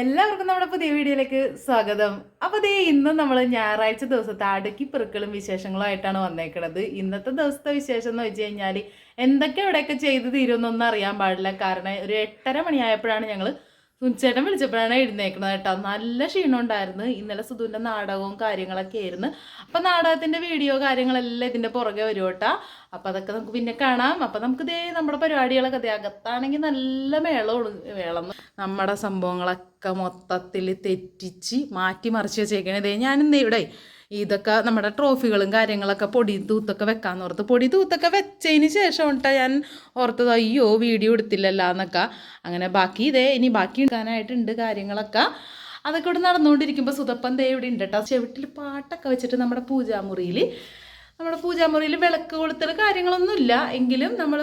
എല്ലാവർക്കും നമ്മുടെ പുതിയ വീഡിയോയിലേക്ക് സ്വാഗതം. അപ്പോൾ ദേ ഇന്ന് നമ്മൾ ഞായറാഴ്ച ദിവസത്തെ അടുക്കി പെറുക്കളും വിശേഷങ്ങളും ആയിട്ടാണ് വന്നേക്കുന്നത് ഇന്നത്തെ ദിവസത്തെ വിശേഷം എന്ന് വെച്ച് കഴിഞ്ഞാൽ എന്തൊക്കെ ഇവിടെയൊക്കെ ചെയ്ത് തീരുമെന്നൊന്നും അറിയാൻ പാടില്ല. കാരണം ഒരു എട്ടര മണിയായപ്പോഴാണ് ഞങ്ങൾ സുനിച്ചേട്ടൻ വിളിച്ചപ്പോഴാണ് എഴുന്നേക്കണത് കേട്ടോ. നല്ല ക്ഷീണം ഉണ്ടായിരുന്നു. ഇന്നലെ സുധുവിന്റെ നാടകവും കാര്യങ്ങളൊക്കെ ആയിരുന്നു. അപ്പം നാടകത്തിന്റെ വീഡിയോ കാര്യങ്ങളെല്ലാം ഇതിന്റെ പുറകെ വരും കേട്ടോ. അപ്പം അതൊക്കെ നമുക്ക് പിന്നെ കാണാം. അപ്പം നമുക്ക് ഇതേ നമ്മുടെ പരിപാടികളൊക്കെ ഇതേ അകത്താണെങ്കിൽ നല്ല മേളം നമ്മുടെ സംഭവങ്ങളൊക്കെ മൊത്തത്തിൽ തെറ്റിച്ച് മാറ്റി മറിച്ച് വെച്ചേക്കണേ. ഇതേ ഞാനിന്ന് ഇവിടെ ഇതൊക്കെ നമ്മുടെ ട്രോഫികളും കാര്യങ്ങളൊക്കെ പൊടി തൂത്തൊക്കെ വെക്കാന്ന് ഓർത്ത്. പൊടി തൂത്തൊക്കെ വെച്ചതിന് ശേഷം കേട്ടോ ഞാൻ ഓർത്തത് അയ്യോ വീഡിയോ എടുത്തില്ലല്ലോ എന്നൊക്കെ. അങ്ങനെ ബാക്കി ഇതേ ഇനി ബാക്കി എടുക്കാനായിട്ടുണ്ട് കാര്യങ്ങളൊക്കെ. അതൊക്കെ ഇവിടെ നടന്നുകൊണ്ടിരിക്കുമ്പോൾ സുതപ്പൻ ദേ ഇവിടെ ഉണ്ട് കേട്ടോ ചെവിട്ടിൽ പാട്ടൊക്കെ വെച്ചിട്ട് നമ്മുടെ പൂജാമുറിയിൽ നമ്മുടെ പൂജാമുറിയിൽ വിളക്ക് കൊളുത്തൽ കാര്യങ്ങളൊന്നുമില്ല എങ്കിലും നമ്മൾ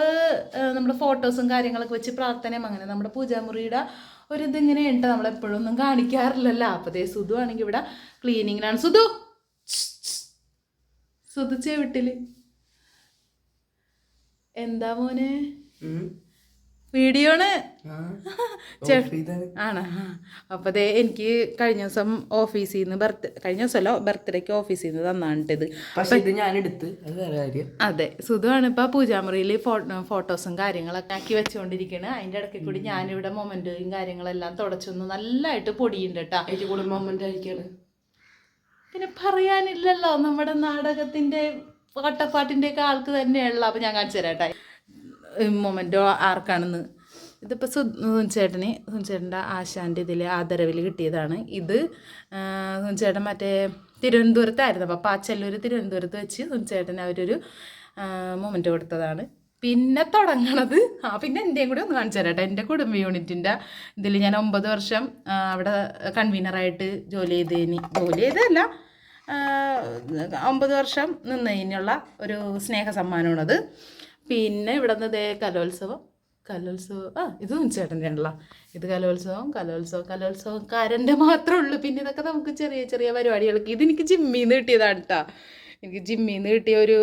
നമ്മുടെ ഫോട്ടോസും കാര്യങ്ങളൊക്കെ വെച്ച് പ്രാർത്ഥനയും അങ്ങനെ നമ്മുടെ പൂജാമുറിയുടെ ഒരു ഇതിങ്ങനെയുണ്ട് നമ്മളെപ്പോഴൊന്നും കാണിക്കാറില്ലല്ലോ. അപ്പോൾ ദേ സുധു ആണെങ്കിൽ ഇവിടെ ക്ലീനിങ്ങിനാണ് സുധു സുധു വീട്ടിൽ. എന്താ മോനെ? വീഡിയോണ്? ആണ്. അപ്പോൾ ദേ എനിക്ക് കഴിഞ്ഞ ദിവസം ഓഫീസിൽ നിന്ന് ബർത്ത് കഴിഞ്ഞ ദിവസമല്ല ബർത്ത്ഡേക്ക് ഓഫീസിൽ നിന്ന് തന്നാണിട്ടത് അത് അതെ സുധുവാണ് ഇപ്പോൾ പൂജാമുറിയിൽ ഫോട്ടോസും കാര്യങ്ങളൊക്കെ ആക്കി വെച്ചുകൊണ്ടിരിക്കുന്നത് അതിന്റെ ഇടയ്ക്ക് കൂടി ഞാനിവിടെ മൊമെന്റും കാര്യങ്ങളെല്ലാം തുടച്ചൊന്ന് നല്ലതായിട്ട് പൊടിയുണ്ട് കേട്ടോ പിന്നെ പറയാനില്ലല്ലോ നമ്മുടെ നാടകത്തിന്റെ പാട്ടപ്പാട്ടിന്റെ ഒക്കെ ആൾക്ക് തന്നെയുള്ള അപ്പോൾ ഞാൻ കാണിച്ചു തരാട്ടെ മൊമെന്റോ ആർക്കാണെന്ന്. ഇതിപ്പോൾ സുൻചേട്ടന് സുൻചേട്ടന്റെ ആശാന്റെ ഇതിൽ ആദരവിൽ കിട്ടിയതാണ്. ഇത് സുൻചേട്ടൻ മറ്റേ തിരുവനന്തപുരത്തായിരുന്നു. അപ്പോൾ പാച്ചല്ലൂർ തിരുവനന്തപുരത്ത് വെച്ച് സുൻചേട്ടന് അവരൊരു മൊമെന്റ് കൊടുത്തതാണ്. പിന്നെ തുടങ്ങണത് ആ പിന്നെ എന്റെയും കൂടി ഒന്ന് കാണിച്ചു തരാട്ടെ എന്റെ കുടുംബ യൂണിറ്റിന്റെ ഇതിൽ ഞാൻ ഒമ്പത് വർഷം അവിടെ കൺവീനറായിട്ട് ജോലി ചെയ്തതിന് ജോലി ചെയ്തതല്ല ഒമ്പത് വർഷം നിന്നതിനുള്ള ഒരു സ്നേഹ സമ്മാനമാണത് പിന്നെ ഇവിടെ നിന്ന് ദേ കലോത്സവം കലോത്സവം ആ ഇത് ചേട്ടന്റെ ആണല്ലോ ഇത് കലോത്സവം കലോത്സവം കലോത്സവം കരന്റെ മാത്രമേ ഉള്ളൂ. പിന്നെ ഇതൊക്കെ നമുക്ക് ചെറിയ ചെറിയ പരിപാടികൾക്ക്. ഇത് എനിക്ക് ജിമ്മിൽ നിന്ന് കിട്ടിയതാണ് കേട്ടോ എനിക്ക് ജിമ്മിൽ നിന്ന് കിട്ടിയ ഒരു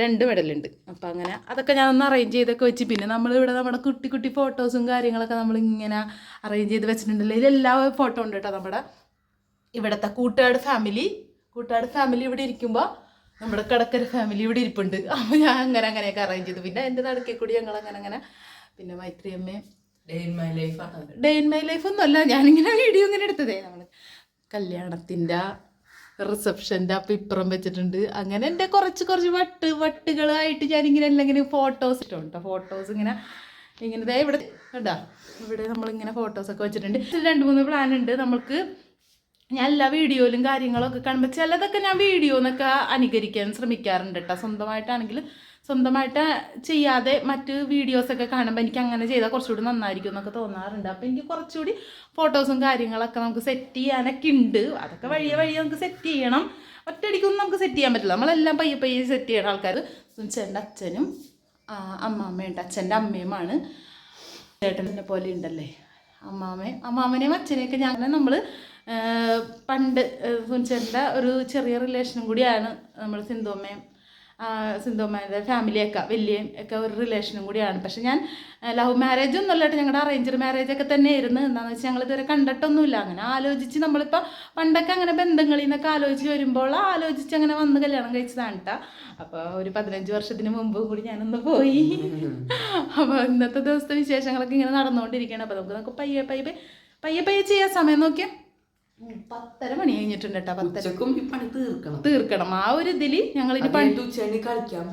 രണ്ട് മെഡലുണ്ട്. അപ്പം അങ്ങനെ അതൊക്കെ ഞാൻ ഒന്ന് അറേഞ്ച് ചെയ്തൊക്കെ വെച്ച്. പിന്നെ നമ്മളിവിടെ നമ്മുടെ കുട്ടി കുട്ടി ഫോട്ടോസും കാര്യങ്ങളൊക്കെ നമ്മളിങ്ങനെ അറേഞ്ച് ചെയ്ത് വെച്ചിട്ടുണ്ടല്ലോ. ഇതിലെല്ലാ ഫോട്ടോ ഉണ്ട് കേട്ടോ നമ്മുടെ ഇവിടുത്തെ കൂട്ടുകാട് ഫാമിലി കൂട്ടുകാട് ഫാമിലി ഇവിടെ ഇരിക്കുമ്പോൾ നമ്മുടെ കടക്കര ഫാമിലി ഇവിടെ ഇരിപ്പുണ്ട്. അപ്പോൾ ഞാൻ അങ്ങനെ അങ്ങനെയൊക്കെ അറേഞ്ച് ചെയ്തു. പിന്നെ എന്റെ നടക്കേ കൂടി ഞങ്ങൾ അങ്ങനെ അങ്ങനെ. പിന്നെ മൈത്രി അമ്മയും day in my life day in my life ഒന്നുമല്ല. ഞാനിങ്ങനെ വീഡിയോ ഇങ്ങനെ എടുത്തതേ. നമ്മൾ കല്യാണത്തിന്റെ റിസപ്ഷന്റെ അപ്പം ഇപ്പുറം വെച്ചിട്ടുണ്ട്. അങ്ങനെ എന്റെ കുറച്ച് കുറച്ച് വട്ട് വട്ടുകളായിട്ട് ഞാനിങ്ങനെ അല്ലെങ്കിൽ ഫോട്ടോസ് ഇട്ടുണ്ട് ഫോട്ടോസ് ഇങ്ങനെ ഇങ്ങനെ ഇവിടെ കേട്ടാ ഇവിടെ നമ്മളിങ്ങനെ ഫോട്ടോസൊക്കെ വെച്ചിട്ടുണ്ട്. രണ്ട് മൂന്ന് പ്ലാൻ ഉണ്ട്. നമുക്ക് ഞാൻ എല്ലാ വീഡിയോയിലും കാര്യങ്ങളൊക്കെ കാണുമ്പോൾ ചിലതൊക്കെ ഞാൻ വീഡിയോ എന്നൊക്കെ അനുകരിക്കാൻ ശ്രമിക്കാറുണ്ട് കേട്ടോ സ്വന്തമായിട്ടാണെങ്കിൽ സ്വന്തമായിട്ട് ചെയ്യാതെ മറ്റ് വീഡിയോസൊക്കെ കാണുമ്പോൾ എനിക്ക് അങ്ങനെ ചെയ്താൽ കുറച്ചുകൂടി നന്നായിരിക്കും എന്നൊക്കെ തോന്നാറുണ്ട്. അപ്പോൾ എനിക്ക് കുറച്ചുകൂടി ഫോട്ടോസും കാര്യങ്ങളൊക്കെ നമുക്ക് സെറ്റ് ചെയ്യാനൊക്കെ ഉണ്ട് അതൊക്കെ വഴിയെ വഴിയെ നമുക്ക് സെറ്റ് ചെയ്യണം. ഒറ്റയടിക്കൊന്നും നമുക്ക് സെറ്റ് ചെയ്യാൻ പറ്റില്ല. നമ്മളെല്ലാം പയ്യെ പയ്യെ സെറ്റ് ചെയ്യണ ആൾക്കാർ ചേട്ടന്റെ അച്ഛനും അമ്മാമ്മയുണ്ട്. അച്ഛന്റെ അമ്മയുമാണ്. ചേട്ടനെ പോലെ ഉണ്ടല്ലേ അമ്മാമേ അമ്മാമനെയും അച്ഛനെയൊക്കെ ഞങ്ങൾ നമ്മൾ പണ്ട് കുഞ്ചേട്ടന്റെ ഒരു ചെറിയ റിലേഷനും കൂടിയാണ് നമ്മൾ സിന്ധുമ്മയും സിന്ധുമ്മയുടെ ഫാമിലിയൊക്കെ വലിയ ഒക്കെ ഒരു റിലേഷനും കൂടിയാണ്. പക്ഷെ ഞാൻ ലവ് മാരേജ് ഒന്നുമല്ലായിട്ട് ഞങ്ങളുടെ അറേഞ്ച്ഡ് മാരേജ് ഒക്കെ തന്നെയായിരുന്നു. എന്താണെന്ന് വെച്ചാൽ ഞങ്ങൾ ഇതുവരെ കണ്ടിട്ടൊന്നുമില്ല. അങ്ങനെ ആലോചിച്ച് നമ്മളിപ്പോൾ പണ്ടൊക്കെ അങ്ങനെ ബന്ധങ്ങളിൽ നിന്നൊക്കെ ആലോചിച്ച് വരുമ്പോൾ ആലോചിച്ച് അങ്ങനെ വന്ന് കല്യാണം കഴിച്ചതാണ് കേട്ടോ അപ്പോൾ ഒരു പതിനഞ്ച് വർഷത്തിന് മുമ്പ് കൂടി ഞാനൊന്ന് പോയി. അപ്പോൾ ഇന്നത്തെ ദിവസത്തെ വിശേഷങ്ങളൊക്കെ ഇങ്ങനെ നടന്നുകൊണ്ടിരിക്കുകയാണ് അപ്പോൾ നമുക്ക് നമുക്ക് പയ്യെ പയ്യെ പയ്യെ പയ്യെ ചെയ്യാൻ സമയം നോക്കിയാൽ പത്തര മണി കഴിഞ്ഞിട്ടുണ്ട് കേട്ടോ പത്തര. ഈ പണി തീർക്കണം. തീർക്കണം. ആ ഒരു ഇതിൽ ഞങ്ങൾ ഇനി പണി ഉച്ചയാണ് കളിക്കാൻ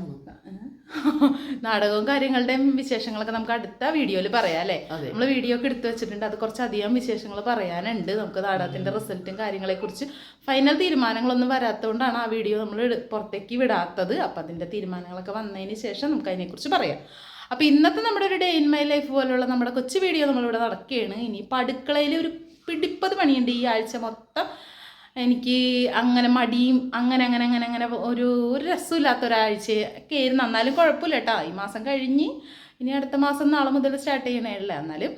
നാടകവും കാര്യങ്ങളുടെയും വിശേഷങ്ങളൊക്കെ നമുക്ക് അടുത്ത വീഡിയോയിൽ പറയാം അല്ലേ. നമ്മൾ വീഡിയോ ഒക്കെ എടുത്തു വെച്ചിട്ടുണ്ട്. അത് കുറച്ചധികം വിശേഷങ്ങൾ പറയാനുണ്ട്. നമുക്ക് നാടകത്തിന്റെ റിസൾട്ടും കാര്യങ്ങളെ കുറിച്ച് ഫൈനൽ തീരുമാനങ്ങളൊന്നും വരാത്തതുകൊണ്ടാണ് ആ വീഡിയോ നമ്മൾ പുറത്തേക്ക് വിടാത്തത്. അപ്പം അതിന്റെ തീരുമാനങ്ങളൊക്കെ വന്നതിന് ശേഷം നമുക്ക് അതിനെക്കുറിച്ച് പറയാം. അപ്പം ഇന്നത്തെ നമ്മുടെ ഒരു ഡേ ഇൻ മൈ ലൈഫ് പോലുള്ള നമ്മുടെ കൊച്ചു വീഡിയോ നമ്മളിവിടെ നടക്കുകയാണ്. ഇനിയിപ്പോൾ അടുക്കളയിൽ ഒരു പിടിപ്പത് പണിയുണ്ട് ഈ ആഴ്ച മൊത്തം. എനിക്ക് അങ്ങനെ മടിയും അങ്ങനെ അങ്ങനെ അങ്ങനെ അങ്ങനെ ഒരു ഒരു രസമില്ലാത്ത ഒരാഴ്ച കയറി എന്നാലും കുഴപ്പമില്ല കേട്ടോ. ഈ മാസം കഴിഞ്ഞ് ഇനി അടുത്ത മാസം നാളെ മുതൽ സ്റ്റാർട്ട് ചെയ്യണേ അല്ലേ എന്നാലും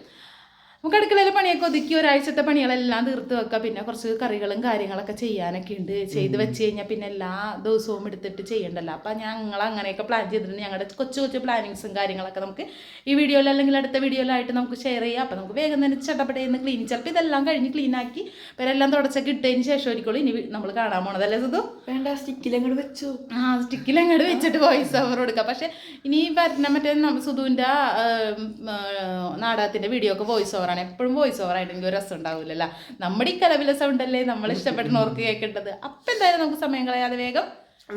നമുക്ക് അടുക്കളയിലെ പണിയൊക്കെ ഒതുക്കി ഒരാഴ്ചത്തെ പണികളെല്ലാം തീർത്ത് വെക്കുക പിന്നെ കുറച്ച് കറികളും കാര്യങ്ങളൊക്കെ ചെയ്യാനൊക്കെ ഉണ്ട്. ചെയ്ത് വെച്ച് കഴിഞ്ഞാൽ പിന്നെ എല്ലാ ദിവസവും എടുത്തിട്ട് ചെയ്യണ്ടല്ലോ. അപ്പം ഞങ്ങൾ അങ്ങനെയൊക്കെ പ്ലാൻ ചെയ്തിട്ടുണ്ട്. ഞങ്ങളുടെ കൊച്ചു കൊച്ചു പ്ലാനിങ്സും കാര്യങ്ങളൊക്കെ നമുക്ക് ഈ വീഡിയോയിൽ അല്ലെങ്കിൽ അടുത്ത വീഡിയോയിലായിട്ട് നമുക്ക് ഷെയർ ചെയ്യാം. അപ്പം നമുക്ക് വേഗം തന്നെ ചട്ടപ്പടയെന്ന് ക്ലീൻ ചിലപ്പോൾ ഇതെല്ലാം കഴിഞ്ഞ് ക്ലീൻ ആക്കി പേരെല്ലാം തുടച്ചൊക്കെ ഇട്ടതിന് ശേഷം ഒരിക്കലും ഇനി നമ്മൾ കാണാൻ പോണതല്ലേ സുധു വേണ്ട സ്റ്റിക്കിൽ അങ്ങോട്ട് വെച്ചു. ആ സ്റ്റിക്കിൽ അങ്ങോട്ട് വെച്ചിട്ട് വോയിസ് ഓവർ കൊടുക്കാം. പക്ഷേ ഇനി പറഞ്ഞ മറ്റേ സുധുവിന്റെ നാടകത്തിന്റെ വീഡിയോ ഒക്കെ വോയിസ് ഓവറാണ് എപ്പോഴും വോയിസ് ഓവർ ആയിട്ട് ഒരു രസം ഉണ്ടാവില്ലല്ലോ നമ്മുടെ ഈ കലവില സൗണ്ട് അല്ലേ നമ്മൾ ഇഷ്ടപ്പെടുന്നവർക്ക് കേൾക്കേണ്ടത്. അപ്പം എന്തായാലും നമുക്ക് സമയം കളയാതെ വേഗം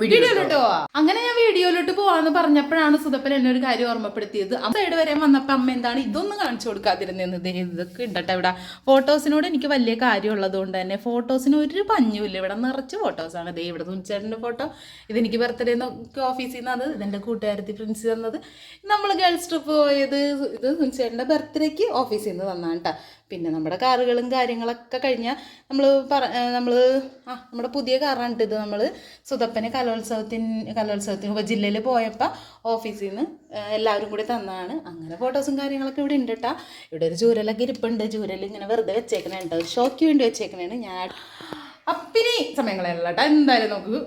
വീഡിയോയിലോട്ട് പോവാം. അങ്ങനെ ഞാൻ വീഡിയോയിലോട്ട് പോവാന്ന് പറഞ്ഞപ്പോഴാണ് സുധപ്പൻ എന്നെ ഒരു കാര്യം ഓർമ്മപ്പെടുത്തിയത്. അമ്മ സൈഡ് വരെ വന്നപ്പോ അമ്മ എന്താണ് ഇതൊന്നും കാണിച്ചു കൊടുക്കാതിരുന്നത് ഇതൊക്കെ ഉണ്ടട്ടെ ഇവിടെ. ഫോട്ടോസിനോട് എനിക്ക് വലിയ കാര്യമുള്ളത് കൊണ്ട് തന്നെ ഫോട്ടോസിന് ഒരു പഞ്ഞുമില്ല. ഇവിടെ നിറച്ച് ഫോട്ടോസാണ് ദേ ഇവിടെ തുണിച്ചേട്ടന്റെ ഫോട്ടോ ഇതെനിക്ക് ബർത്ത്ഡേ നോക്കി ഓഫീസിൽ നിന്ന് അത് ഇതെന്റെ കൂട്ടുകാരത്തി ഫ്രണ്ട്സ് തന്നത്. നമ്മൾ ഗേൾസ് ട്രിപ്പ് പോയത് ഇത് തുണിച്ചേട്ടന്റെ ബർത്ത്ഡേക്ക് ഓഫീസിൽ നിന്ന് തന്നാണ് കേട്ടോ പിന്നെ നമ്മുടെ കാറുകളും കാര്യങ്ങളൊക്കെ കഴിഞ്ഞാൽ നമ്മൾ പറ നമ്മൾ ആ നമ്മുടെ പുതിയ കാറാണ് ഇത് നമ്മൾ സുതപ്പന് കലോത്സവത്തിന് കലോത്സവത്തിന് ഉപജില്ലയിൽ പോയപ്പോൾ ഓഫീസിൽ നിന്ന് എല്ലാവരും കൂടി തന്നതാണ് അങ്ങനെ ഫോട്ടോസും കാര്യങ്ങളൊക്കെ ഇവിടെ ഉണ്ട് കേട്ടോ ഇവിടെ ഒരു ചൂരലൊക്കെ ഇരിപ്പുണ്ട്. ചൂരൽ ഇങ്ങനെ വെറുതെ വെച്ചേക്കണേ ഉണ്ട് ഷോയ്ക്ക് വേണ്ടി വെച്ചേക്കണേണ് ഞാൻ. അപ്പിനി സമയങ്ങളല്ല കേട്ടോ എന്തായാലും നമുക്ക്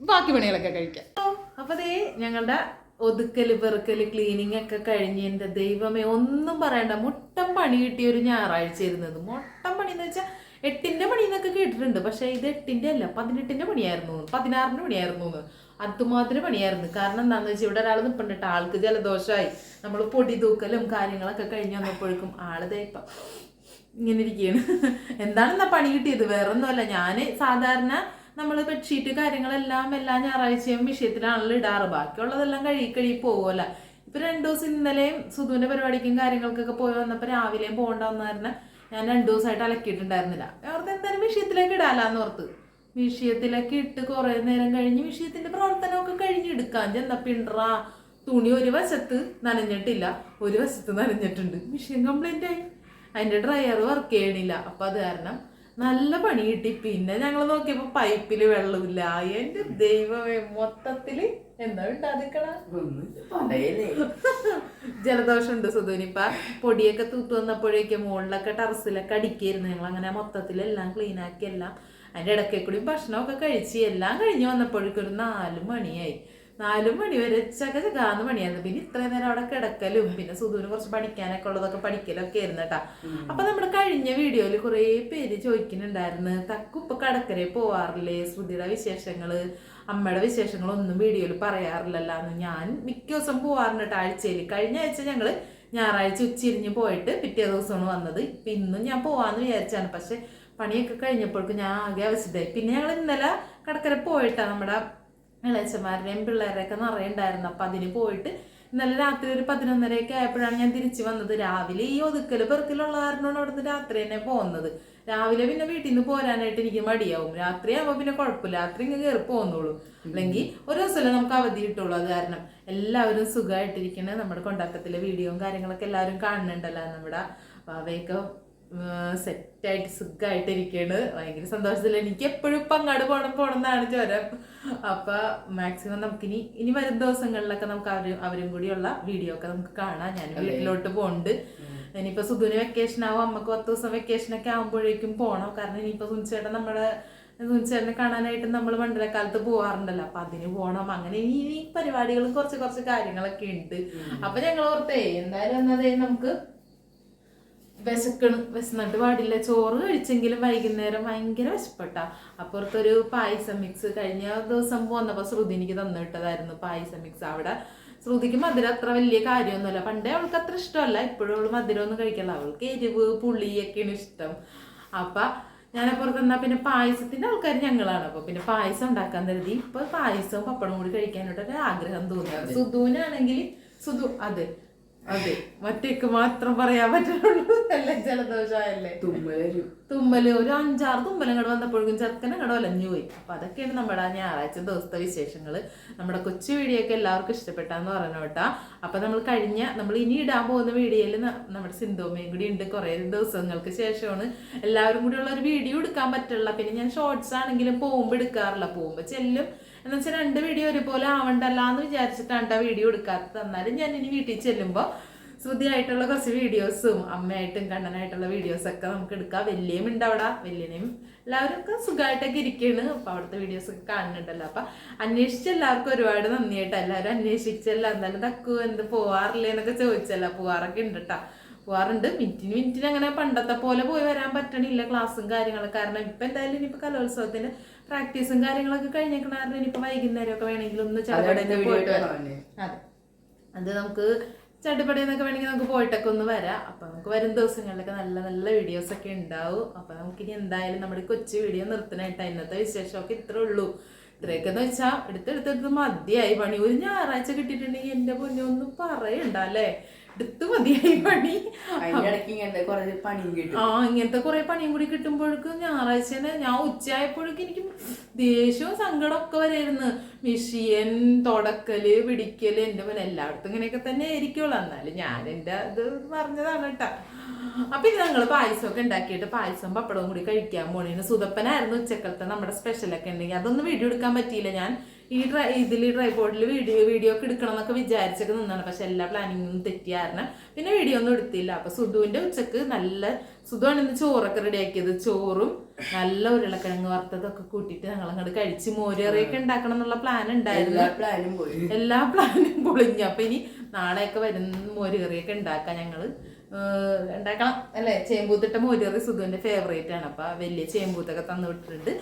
ബാക്കി പണികളൊക്കെ കഴിക്കാം. അപ്പോൾ അതേ ഞങ്ങളുടെ ഒതുക്കൽ പെറുക്കൽ ക്ലീനിങ് ഒക്കെ കഴിഞ്ഞ് എന്റെ ദൈവമേ ഒന്നും പറയണ്ട. മുട്ടം പണി കിട്ടിയ ഒരു ഞായറാഴ്ച ഇരുന്നത് മുട്ടം പണി എന്ന് വെച്ചാൽ എട്ടിന്റെ പണി എന്നൊക്കെ കേട്ടിട്ടുണ്ട്. പക്ഷെ ഇത് എട്ടിന്റെ അല്ല പതിനെട്ടിന്റെ പണിയായിരുന്നു. പതിനാറിന്റെ പണിയായിരുന്നു. അതുമാതിരി പണിയായിരുന്നു. കാരണം എന്താണെന്ന് വെച്ചാൽ ഇവിടെ ഒരാൾ നിൽപ്പുണ്ടിട്ട് ആൾക്ക് ജലദോഷമായി നമ്മൾ പൊടി തൂക്കലും കാര്യങ്ങളൊക്കെ കഴിഞ്ഞ് വന്നപ്പോഴേക്കും ആൾ ദേ ഇപ്പം ഇങ്ങനെ ഇരിക്കുകയാണ് എന്താണെന്നാ പണി കിട്ടിയത്? വേറെ ഒന്നുമല്ല ഞാൻ സാധാരണ നമ്മൾ ബെഡ്ഷീറ്റ് കാര്യങ്ങളെല്ലാം എല്ലാ ഞായറാഴ്ചയും വിഷയത്തിലാണല്ലോ ഇടാറ്. ബാക്കിയുള്ളതെല്ലാം കഴുകി കഴുകി പോകുമല്ല ഇപ്പൊ രണ്ടു ദിവസം ഇന്നലെയും സുധുവിന്റെ പരിപാടിക്കും കാര്യങ്ങൾക്കൊക്കെ പോയി വന്നപ്പോൾ രാവിലെയും പോകേണ്ട വന്ന ഞാൻ രണ്ടു ദിവസമായിട്ട് അലക്കിയിട്ടുണ്ടായിരുന്നില്ല. ഓർത്ത് എന്തായാലും വിഷയത്തിലേക്ക് ഇടാലാന്ന് ഓർത്ത്. വിഷയത്തിലൊക്കെ ഇട്ട് കുറെ നേരം കഴിഞ്ഞ് വിഷയത്തിന്റെ പ്രവർത്തനമൊക്കെ കഴിഞ്ഞ് എടുക്കാൻ ചെന്നപ്പോ ഇണ്ടറാ തുണി ഒരു വശത്ത് നനഞ്ഞിട്ടില്ല ഒരു വശത്ത് നനഞ്ഞിട്ടുണ്ട്. മിഷീൻ കംപ്ലൈന്റ് ആയി. അതിന്റെ ഡ്രയർ വർക്ക് ചെയ്യണില്ല. അപ്പൊ അത് കാരണം നല്ല പണി കിട്ടി പിന്നെ ഞങ്ങൾ നോക്കിയപ്പോ പൈപ്പിൽ വെള്ളമില്ല. എന്റെ ദൈവമേ മൊത്തത്തിൽ എന്താ ഉണ്ടാതിക്കള ജലദോഷം ഉണ്ട് സുധുനിപ്പ പൊടിയൊക്കെ തൂത്ത് വന്നപ്പോഴേക്കും മുകളിലൊക്കെ ടെറസിലൊക്കെ അടിക്കായിരുന്നു ഞങ്ങൾ അങ്ങനെ മൊത്തത്തിലെല്ലാം ക്ലീൻ ആക്കി എല്ലാം. അതിന്റെ ഇടയ്ക്ക് കൂടി ഭക്ഷണമൊക്കെ കഴിച്ച് എല്ലാം കഴിഞ്ഞ് വന്നപ്പോഴേക്കും ഒരു നാല് മണിയായി. നാല് മണി വരെ ചകചകാന്ന് പണിയായിരുന്നു. പിന്നെ ഇത്രയും നേരം അവിടെ കിടക്കലും പിന്നെ സുദൂര് കുറച്ച് പഠിക്കാനൊക്കെ ഉള്ളതൊക്കെ പഠിക്കലൊക്കെ ആയിരുന്നു കേട്ടാ. അപ്പൊ നമ്മുടെ കഴിഞ്ഞ വീഡിയോയിൽ കുറേ പേര് ചോദിക്കുന്നുണ്ടായിരുന്നു തക്കുപ്പ് കടക്കരെ പോവാറില്ലേ? ശ്രുതിയുടെ വിശേഷങ്ങൾ അമ്മയുടെ വിശേഷങ്ങളൊന്നും വീഡിയോയിൽ പറയാറില്ലല്ലോ എന്ന് ഞാൻ മിക്ക ദിവസം പോവാറുണ്ട് കേട്ടോ ആഴ്ചയിൽ. കഴിഞ്ഞ ആഴ്ച ഞങ്ങൾ ഞായറാഴ്ച ഉച്ചിരിഞ്ഞ് പോയിട്ട് പിറ്റേ ദിവസമാണ് വന്നത്. ഇപ്പൊ ഇന്നും ഞാൻ പോവാന്ന് വിചാരിച്ചാണ്. പക്ഷെ പണിയൊക്കെ കഴിഞ്ഞപ്പോഴേക്കും ഞാൻ ആകെ അവശതായി പിന്നെ ഞങ്ങൾ ഇന്നലെ കടക്കര പോയിട്ടാണ് നമ്മുടെ ഇളയച്ചന്മാരുടെയും പിള്ളേരുടെയൊക്കെ നിറയുണ്ടായിരുന്നു. അപ്പൊ അതിന് പോയിട്ട് ഇന്നലെ രാത്രി ഒരു പതിനൊന്നരയൊക്കെ ആയപ്പോഴാണ് ഞാൻ തിരിച്ചു വന്നത്. രാവിലെ ഈ ഒതുക്കൽ പെറുക്കലുള്ള കാരണമാണ് അവിടുന്ന് രാത്രി തന്നെ പോകുന്നത് രാവിലെ പിന്നെ വീട്ടിൽ നിന്ന് പോരാനായിട്ട് എനിക്ക് മടിയാവും. രാത്രി ആകുമ്പോൾ പിന്നെ കുഴപ്പമില്ല രാത്രി ഇങ്ങനെ കയറി പോകുന്നുള്ളൂ അല്ലെങ്കിൽ ഒരു ദിവസമല്ലേ നമുക്ക് അവധി കിട്ടുള്ളൂ. അത് കാരണം എല്ലാവരും സുഖമായിട്ടിരിക്കണേ നമ്മുടെ കൊണ്ടാക്കത്തിലെ വീഡിയോയും കാര്യങ്ങളൊക്കെ എല്ലാവരും കാണുന്നുണ്ടല്ലോ. നമ്മുടെ അവയൊക്കെ സെറ്റായിട്ട് സുഖമായിട്ട് ഇരിക്കുകയാണ് ഭയങ്കര സന്തോഷത്തിൽ എനിക്ക് എപ്പോഴും ഇപ്പം അങ്ങോട്ട് പോകണം പോകണം എന്നാണ് ജ്വരം. അപ്പൊ മാക്സിമം നമുക്കിനി ഇനി വരും ദിവസങ്ങളിലൊക്കെ നമുക്ക് അവരും അവരും കൂടിയുള്ള വീഡിയോ ഒക്കെ നമുക്ക് കാണാം. ഞാൻ വീട്ടിലോട്ട് പോകുന്നുണ്ട് ഇനിയിപ്പോൾ സുധുവിന് വെക്കേഷൻ ആവും. അമ്മയ്ക്ക് പത്ത് ദിവസം വെക്കേഷൻ ഒക്കെ ആകുമ്പോഴേക്കും പോകണം കാരണം ഇനിയിപ്പോൾ സുനിച്ചേട്ടൻ നമ്മുടെ സുനിച്ചേട്ടനെ കാണാനായിട്ട് നമ്മൾ മണ്ഡലക്കാലത്ത് പോവാറുണ്ടല്ലോ. അപ്പൊ അതിന് പോകണം അങ്ങനെ ഇനി ഈ പരിപാടികളും കുറച്ച് കുറച്ച് കാര്യങ്ങളൊക്കെ ഉണ്ട് അപ്പൊ ഞങ്ങൾ ഓർത്തേ എന്തായാലും എന്നതേ നമുക്ക് വിശക്കണ് വിശന്നിട്ട് പാടില്ല. ചോറ് കഴിച്ചെങ്കിലും വൈകുന്നേരം ഭയങ്കര വിശപ്പെട്ടാ. അപ്പുറത്തൊരു പായസം മിക്സ് കഴിഞ്ഞ ദിവസം പോന്നപ്പോ ശ്രുതി എനിക്ക് തന്നു വിട്ടതായിരുന്നു പായസം മിക്സ് അവിടെ ശ്രുതിക്ക് മധുരം അത്ര വലിയ കാര്യമൊന്നുമല്ല. പണ്ടേ അവൾക്ക് അത്ര ഇഷ്ടമല്ല. ഇപ്പോഴും അവൾ മധുരം ഒന്നും കഴിക്കല അവൾക്ക് എരിവ് പുളിയൊക്കെയാണ് ഇഷ്ടം. അപ്പൊ ഞാനപ്പുറത്ത് എന്നാ പിന്നെ പായസത്തിന്റെ ആൾക്കാർ ഞങ്ങളാണ്. അപ്പോൾ പിന്നെ പായസം ഉണ്ടാക്കാൻ കരുതി. ഇപ്പൊ പായസവും പപ്പടം കൂടി കഴിക്കാനായിട്ടൊരു ആഗ്രഹം തോന്നുന്നത് സുധുവിനാണെങ്കിൽ സുധു അതെ. അതെ. മറ്റേക്ക് മാത്രം പറയാൻ പറ്റുള്ളൂ. അല്ലേ തുമ്മൽ ഒരു അഞ്ചാറ് തുമ്മലും കൂടെ വന്നപ്പോഴേക്കും ചെറുക്കനെ കൂടെ ഒലഞ്ഞു പോയി. അപ്പൊ അതൊക്കെയാണ് നമ്മുടെ ഞായറാഴ്ച ദിവസത്തെ വിശേഷങ്ങൾ. നമ്മുടെ കൊച്ചു വീഡിയോ ഒക്കെ എല്ലാവർക്കും ഇഷ്ടപ്പെട്ടാന്ന് പറഞ്ഞു കേട്ടാ. അപ്പൊ നമ്മൾ കഴിഞ്ഞ നമ്മൾ ഇനി ഇടാൻ പോകുന്ന വീഡിയോയിൽ നമ്മുടെ സിന്ധുമയും കൂടി ഉണ്ട് കുറെ ദിവസങ്ങൾക്ക് ശേഷമാണ്. എല്ലാവരും കൂടി ഉള്ള ഒരു വീഡിയോ എടുക്കാൻ പറ്റുള്ള. പിന്നെ ഞാൻ ഷോർട്സ് ആണെങ്കിലും പോകുമ്പോൾ എടുക്കാറില്ല. പോകുമ്പോൾ ചെല്ലും. എന്ന് വെച്ചാൽ രണ്ട് വീഡിയോ ഒരുപോലെ ആവണ്ടല്ല എന്ന് വിചാരിച്ചിട്ടാണ് ആ വീഡിയോ എടുക്കാത്തത്. എന്നാലും ഞാൻ ഇനി വീട്ടിൽ ചെല്ലുമ്പോൾ ശ്രുതിയായിട്ടുള്ള കുറച്ച് വീഡിയോസും അമ്മയായിട്ടും കണ്ണനായിട്ടുള്ള വീഡിയോസൊക്കെ നമുക്ക് എടുക്കാം. വലിയ ഉണ്ട് വലിയനെയും എല്ലാവരും ഒക്കെ സുഖമായിട്ടൊക്കെ ഇരിക്കുകയാണ് അപ്പൊ അവിടുത്തെ വീഡിയോസ് ഒക്കെ കാണുന്നുണ്ടല്ലോ. അപ്പൊ അന്വേഷിച്ച എല്ലാവർക്കും ഒരുപാട് നന്ദിയായിട്ട്. എല്ലാവരും അന്വേഷിച്ചല്ല എന്തായാലും തക്കു എന്ത് പോവാറില്ലേ എന്നൊക്കെ ചോദിച്ചല്ല. പോവാറൊക്കെ ഉണ്ട് കേട്ടാ പോവാറുണ്ട്. മിനിറ്റിന് മിനിറ്റിന് അങ്ങനെ പണ്ടത്തെ പോലെ പോയി വരാൻ പറ്റണില്ല. ക്ലാസ്സും കാര്യങ്ങളും കാരണം ഇപ്പൊ എന്തായാലും ഇനിയിപ്പോൾ കലോത്സവത്തിന് പ്രാക്ടീസും കാര്യങ്ങളൊക്കെ കഴിഞ്ഞേക്കണ കാരണം ഇനിയിപ്പോ വൈകുന്നേരം ഒക്കെ വേണമെങ്കിൽ ഒന്ന് ചടപടയിൽ പോയിട്ട് വരാം അതെ. അത് നമുക്ക് ചട്ടുപടിയെന്നൊക്കെ വേണമെങ്കിൽ നമുക്ക് പോയിട്ടൊക്കെ ഒന്ന് വരാം. അപ്പൊ നമുക്ക് വരും ദിവസങ്ങളിലൊക്കെ നല്ല നല്ല വീഡിയോസ് ഒക്കെ ഉണ്ടാവും. അപ്പൊ നമുക്ക് ഇനി എന്തായാലും നമ്മുടെ കൊച്ചു വീഡിയോ നിർത്തണായിട്ട് ഇന്നത്തെ വിശേഷമൊക്കെ ഇത്രേ ഉള്ളൂ. ഇത്രയൊക്കെ എന്ന് വെച്ചാൽ എടുത്തെടുത്തെടുത്ത് മതിയായി പണി. ഒരു ഞായറാഴ്ച കിട്ടിയിട്ടുണ്ടെങ്കിൽ എന്റെ പൊന്നെ ഒന്നും പറയണ്ട അല്ലേ? എടുത്ത് മതിയായി പണി. ആ ഇങ്ങനത്തെ കുറെ പണിയും കൂടി കിട്ടുമ്പോഴേക്കും ഞായറാഴ്ച തന്നെ ഞാൻ ഉച്ചയായപ്പോഴേക്കും എനിക്ക് ദേഷ്യവും സങ്കടമൊക്കെ വരായിരുന്നു. മിഷിയൻ തുടക്കൽ പിടിക്കൽ എന്റെ മുന്നേ എല്ലായിടത്തും ഇങ്ങനെയൊക്കെ തന്നെ ആയിരിക്കുള്ളൂ. എന്നാലും ഞാൻ എന്റെ ഇത് പറഞ്ഞതാണ് കേട്ടാ. അപ്പൊ ഇത് ഞങ്ങൾ പായസമൊക്കെ ഉണ്ടാക്കിയിട്ട് പായസം പപ്പടവും കൂടി കഴിക്കാൻ പോണേന്. സുതപ്പനായിരുന്നു ഉച്ചക്കലത്തെ നമ്മുടെ സ്പെഷ്യലൊക്കെ ഉണ്ടെങ്കിൽ അതൊന്നും വീഡിയോ എടുക്കാൻ പറ്റിയില്ല. ഞാൻ ഈ ഡ്രൈ ഇതിൽ ട്രൈപോഡിൽ വീഡിയോ വീഡിയോ ഒക്കെ എടുക്കണം എന്നൊക്കെ വിചാരിച്ചൊക്കെ നിന്നാണ്. പക്ഷെ എല്ലാ പ്ലാനിങ്ങും തെറ്റിയായിരുന്നു പിന്നെ വീഡിയോ ഒന്നും എടുത്തില്ല. അപ്പൊ സുധുവിന്റെ ഉച്ചയ്ക്ക് നല്ല സുധുവാണ് ഇന്ന് ചോറൊക്കെ റെഡിയാക്കിയത് ചോറും നല്ല ഉരുളക്കിഴങ്ങ് വറുത്തതൊക്കെ കൂട്ടിയിട്ട് ഞങ്ങൾ അങ്ങോട്ട് കഴിച്ച് മോരേറിയൊക്കെ ഉണ്ടാക്കണം എന്നുള്ള പ്ലാൻ ഉണ്ടായിരുന്നു. എല്ലാ പ്ലാനും പോയി. എല്ലാ പ്ലാനും പൊളിഞ്ഞു. അപ്പൊ ഇനി നാളെയൊക്കെ വരുന്ന മോരേറിയൊക്കെ ഉണ്ടാക്കാം ഞങ്ങൾ. ഏഹ് ഉണ്ടാക്കണം അല്ലേ? ചേമ്പൂത്തിട്ട മോരുകറി സുധുവിന്റെ ഫേവറേറ്റ് ആണ്. അപ്പൊ വലിയ ചേമ്പൂത്തൊക്കെ തന്നു വിട്ടിട്ടുണ്ട്.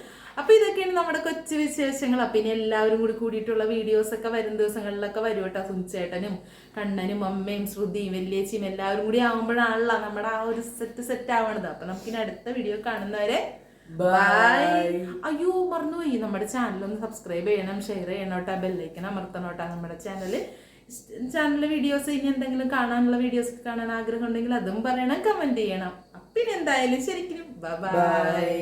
അപ്പൊ ഇതൊക്കെയാണ് നമ്മുടെ കൊച്ചു വിശേഷങ്ങൾ. അപ്പൊ ഇനി എല്ലാവരും കൂടി കൂടിയിട്ടുള്ള വീഡിയോസൊക്കെ വരും ദിവസങ്ങളിലൊക്കെ വരും കേട്ടോ. സുനിച്ചേട്ടനും കണ്ണനും അമ്മയും ശ്രുതിയും വലിയച്ചിയും എല്ലാവരും കൂടി ആവുമ്പോഴാണല്ലോ നമ്മുടെ ആ ഒരു സെറ്റ് സെറ്റ് ആവണത്. അപ്പൊ നമുക്കിനി അടുത്ത വീഡിയോ കാണുന്നവരെ ബൈ അയ്യോ മറന്നുപോയി. നമ്മുടെ ചാനൽ ഒന്ന് സബ്സ്ക്രൈബ് ചെയ്യണം ഷെയർ ചെയ്യണം കേട്ടോ ബെല്ലൈക്കൻ അമർത്തണം കേട്ടോ നമ്മുടെ ചാനൽ ചാനലിലെ വീഡിയോസ് ഇനി എന്തെങ്കിലും കാണാനുള്ള വീഡിയോസ് കാണാൻ ആഗ്രഹം ഉണ്ടെങ്കിൽ അതും പറയണം കമന്റ് ചെയ്യണം. പിന്നെ എന്തായാലും ശരിക്കും ബൈ